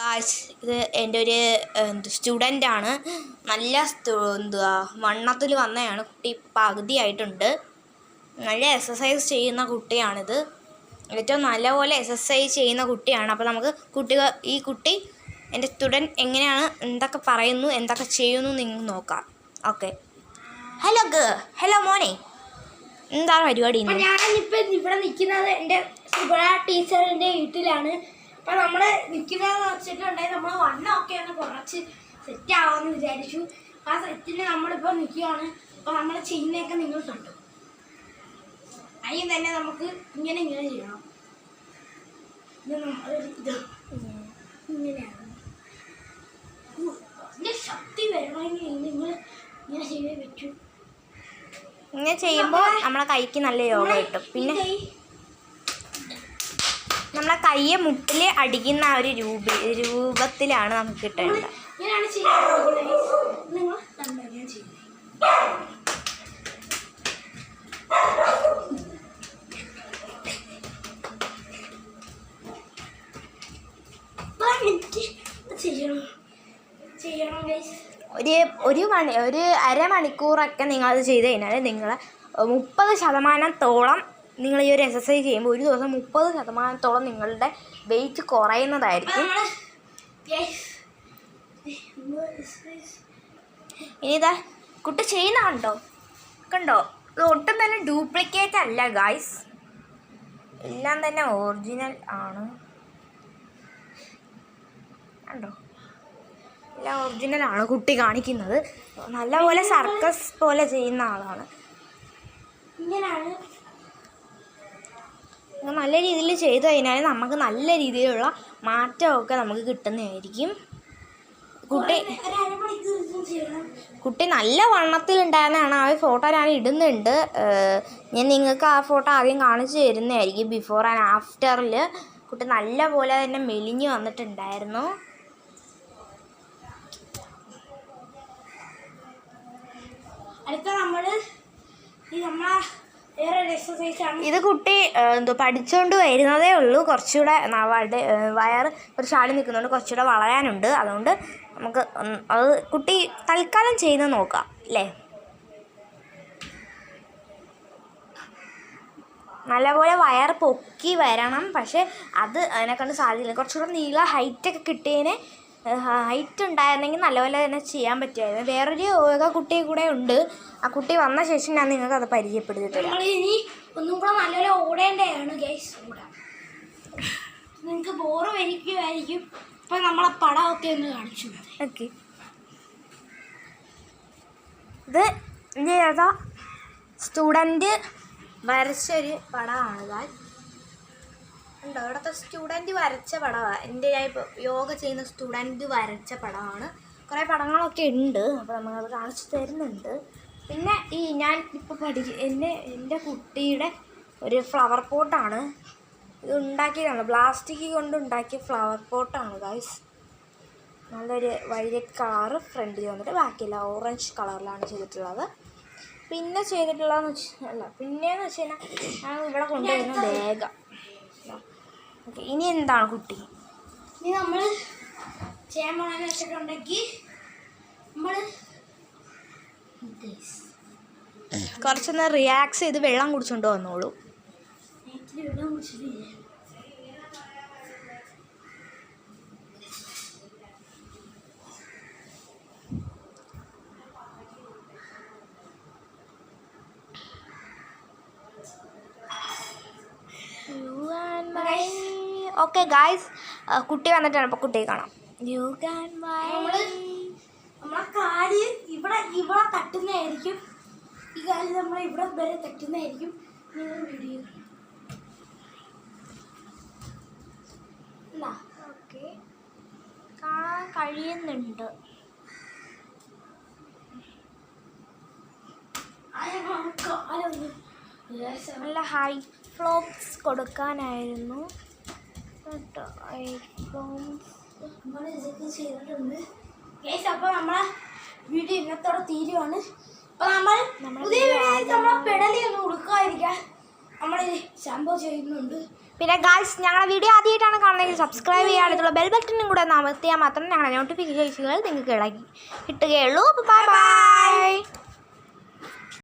Guys ഇത് എന്റെ ഒരു സ്റ്റുഡന്റ് ആണ്. നല്ല എന്തുവാ വണ്ണത്തിൽ വന്നതാണ് കുട്ടി. പകുതിയായിട്ടുണ്ട്. നല്ല എക്സസൈസ് ചെയ്യുന്ന കുട്ടിയാണിത്. ഏറ്റവും നല്ലപോലെ എക്സസൈസ് ചെയ്യുന്ന കുട്ടിയാണ്. അപ്പോൾ നമുക്ക് കുട്ടികൾ ഈ കുട്ടി എന്റെ സ്റ്റുഡന്റ് എങ്ങനെയാണ് എന്തൊക്കെ പറയുന്നു എന്തൊക്കെ ചെയ്യുന്നു നിങ്ങൾ നോക്കാം. ഓക്കെ ഹലോ ഗ് ഹലോ മോനെ. എന്താണ് പരിപാടി ഞാനിപ്പോൾ ഇവിടെ നിൽക്കുന്നത് എന്റെ സുബ ടീച്ചറിന്റെ വീട്ടിലാണ്. അപ്പൊ നമ്മൾ നിൽക്കുന്നതെന്ന് വെച്ചിട്ടുണ്ടെങ്കിൽ നമ്മൾ വണ്ണമൊക്കെ ഒന്ന് കുറച്ച് സെറ്റ് ആവാന്ന് വിചാരിച്ചു. ആ സെറ്റിന് നമ്മളിപ്പോ നിൽക്കുകയാണ് അപ്പൊ നമ്മൾ ചെയ്യുന്നതൊക്കെ നിങ്ങൾ കണ്ടു അതിന് തന്നെ നമുക്ക് ഇങ്ങനെ ഇങ്ങനെ ചെയ്യണം. ഇത് നമ്മൾ ഇത്. ഇങ്ങനെയാണ്. ഉം, അതിന്റെ ശക്തി വരണമെങ്കിൽ നിങ്ങൾ ഇങ്ങനെ ചെയ്യുമ്പോ പറ്റൂ. ഇങ്ങനെ ചെയ്യുമ്പോൾ നമ്മളെ കൈക്ക് നല്ല യോഗ കിട്ടും. പിന്നെ നമ്മളെ കയ്യെ മുട്ടിൽ അടിക്കുന്ന ആ ഒരു രൂപ രൂപത്തിലാണ് നമുക്ക് കിട്ടേണ്ടത്. ഒരു ഒരു മണി ഒരു അരമണിക്കൂറൊക്കെ നിങ്ങളത് ചെയ്ത് കഴിഞ്ഞാൽ നിങ്ങൾ മുപ്പത് ശതമാനത്തോളം നിങ്ങൾ ഈ ഒരു എക്സസൈസ് ചെയ്യുമ്പോൾ ഒരു ദിവസം മുപ്പത് ശതമാനത്തോളം നിങ്ങളുടെ വെയിറ്റ് കുറയുന്നതായിരിക്കും. ഇനിതാ കുട്ടി ചെയ്യുന്ന കണ്ടോ? കണ്ടോ ഇത് ഒട്ടും തന്നെ ഡ്യൂപ്ലിക്കേറ്റ് അല്ല ഗായ്സ് എല്ലാം തന്നെ ഒറിജിനൽ ആണ്. കണ്ടോ? എല്ലാം ഒറിജിനൽ ആണ് കുട്ടി കാണിക്കുന്നത്. നല്ലപോലെ സർക്കസ് പോലെ ചെയ്യുന്ന ആളാണ്. ഇങ്ങനെയാണ് ഇത് നല്ല രീതിയിൽ ചെയ്തു കഴിഞ്ഞാൽ നമുക്ക് നല്ല രീതിയിലുള്ള മാറ്റമൊക്കെ നമുക്ക് കിട്ടുന്നതായിരിക്കും. കുട്ടി കുട്ടി നല്ല വണ്ണത്തിലുണ്ടായിരുന്നതാണ് ആ ഫോട്ടോ ഞാൻ ഇടുന്നുണ്ട്. ഞാൻ നിങ്ങൾക്ക് ആ ഫോട്ടോ ആദ്യം കാണിച്ചു തരുന്നതായിരിക്കും ബിഫോർ ആൻഡ് ആഫ്റ്ററിൽ കുട്ടി നല്ല പോലെ തന്നെ മെലിഞ്ഞു വന്നിട്ടുണ്ടായിരുന്നു. അടുത്ത നമ്മൾ ഈ നമ്മളെ വേറെ ഇത് കുട്ടി എന്തോ പഠിച്ചുകൊണ്ട് വരുന്നതേ ഉള്ളൂ. കുറച്ചുകൂടെ ന- വയർ കുറച്ച് ആടി നിൽക്കുന്നുണ്ട് കുറച്ചുകൂടെ വളരാനുണ്ട്. അതുകൊണ്ട് നമുക്ക് അത് കുട്ടി തൽക്കാലം ചെയ്യുന്നത് നോക്കാം അല്ലേ? നല്ലപോലെ വയർ പൊക്കി വരണം. പക്ഷെ അത് അതിനെക്കൊണ്ട് സാധ്യതയില്ല. കുറച്ചുകൂടെ നീള ഹൈറ്റൊക്കെ കിട്ടിയതിന് ഹൈറ്റ് ഉണ്ടായിരുന്നെങ്കിൽ നല്ലപോലെ തന്നെ ചെയ്യാൻ പറ്റുമായിരുന്നു. വേറൊരു യോഗ കുട്ടി കൂടെ ഉണ്ട്. ആ കുട്ടി വന്ന ശേഷം ഞാൻ നിങ്ങൾക്ക് അത് പരിചയപ്പെടുത്തി തരാം ഇനി ഒന്നും കൂടെ നല്ലപോലെ ഓടേണ്ടതാണ് ഗൈസ് ഓടാം നിങ്ങൾക്ക് ബോറ് വരിക്കുമായിരിക്കും അപ്പൊ നമ്മളെ പടമൊക്കെ ഒന്ന് കാണിച്ചു. ഓക്കെ ഇത് എന്റെ ഏതാ? സ്റ്റുഡന്റ് വരച്ചൊരു പടമാണ്. ഇതാ ഉണ്ടോ ഇവിടുത്തെ സ്റ്റുഡന്റ് വരച്ച പടമാണ് എന്റെ ഞാൻ ഇപ്പോൾ യോഗ ചെയ്യുന്ന സ്റ്റുഡന്റ് വരച്ച പടമാണ്. കുറേ പടങ്ങളൊക്കെ ഉണ്ട്. അപ്പോൾ നമ്മളത് കാണിച്ചു തരുന്നുണ്ട്. പിന്നെ ഈ ഞാൻ ഇപ്പോൾ പഠി എന്റെ എന്റെ കുട്ടിയുടെ ഒരു ഫ്ലവർ പോട്ടാണ് ഇത് ഉണ്ടാക്കിയതാണ്. പ്ലാസ്റ്റിക് കൊണ്ട് ഉണ്ടാക്കിയ ഫ്ലവർ പോട്ടാണ് ഗൈസ് നല്ലൊരു വൈലറ്റ് കളറ് ഫ്രണ്ടിൽ വന്നിട്ട് ബാക്കിയില്ല ഓറഞ്ച് കളറിലാണ് ചെയ്തിട്ടുള്ളത്. പിന്നെ ചെയ്തിട്ടുള്ളതെന്ന് വെച്ച് അല്ല പിന്നെയെന്ന് വെച്ച് കഴിഞ്ഞാൽ ഞാൻ ഇവിടെ കൊണ്ടുവരുന്ന ബാഗ ഓക്കെ ഇനി എന്താണ് കുട്ടി? ഇനി നമ്മൾ ചെയ്യാൻ പോണെന്ന് വെച്ചിട്ടുണ്ടെങ്കിൽ നമ്മൾ കുറച്ചൊന്ന് റിയാക്സ് ചെയ്ത് വെള്ളം കുടിച്ചുകൊണ്ട് വന്നോളൂ. വെള്ളം കുടിച്ചിട്ടില്ലേ. ഓക്കെ ഗായ്സ് കുട്ടി വന്നിട്ടാണ് അപ്പോൾ കുട്ടിയെ കാണാം. യു ക്യാൻ നമ്മൾ നമ്മളെ കാൽ ഇവിടെ ഇവിടെ തട്ടുന്നതായിരിക്കും. ഈ കാൽ നമ്മൾ ഇവിടെ വരെ തട്ടുന്നതായിരിക്കും. നിങ്ങൾ വീഡിയോ ഓക്കെ കാണാൻ കഴിയുന്നുണ്ട്. നല്ല ഹൈ ഫ്ലോപ്സ് കൊടുക്കാനായിരുന്നു. കേട്ടോ ഹൈ നമ്മൾ ഇതൊക്കെ ചെയ്തിട്ടുണ്ട്. അപ്പോൾ നമ്മളെ വീഡിയോ ഇന്നത്തോടെ തീരുവാണ്. അപ്പോൾ നമ്മൾ പുതിയ വീഡിയോയിൽ നമ്മളെ പെടലി ഒന്ന് കൊടുക്കാതിരിക്കാൻ നമ്മൾ സംഭവം ചെയ്യുന്നുണ്ട്. പിന്നെ ഗായ്സ് ഞങ്ങളുടെ വീഡിയോ ആദ്യമായിട്ടാണ് കാണുന്നതെങ്കിൽ സബ്സ്ക്രൈബ് ചെയ്യാനുള്ള ബെൽ ബട്ടനും കൂടെ ഒന്ന് മാത്രം മാത്രമേ ഞങ്ങളുടെ നോട്ടിഫിക്കേഷനുകൾ നിങ്ങൾക്ക് ഇളകി കിട്ടുകയുള്ളൂ. Bye bye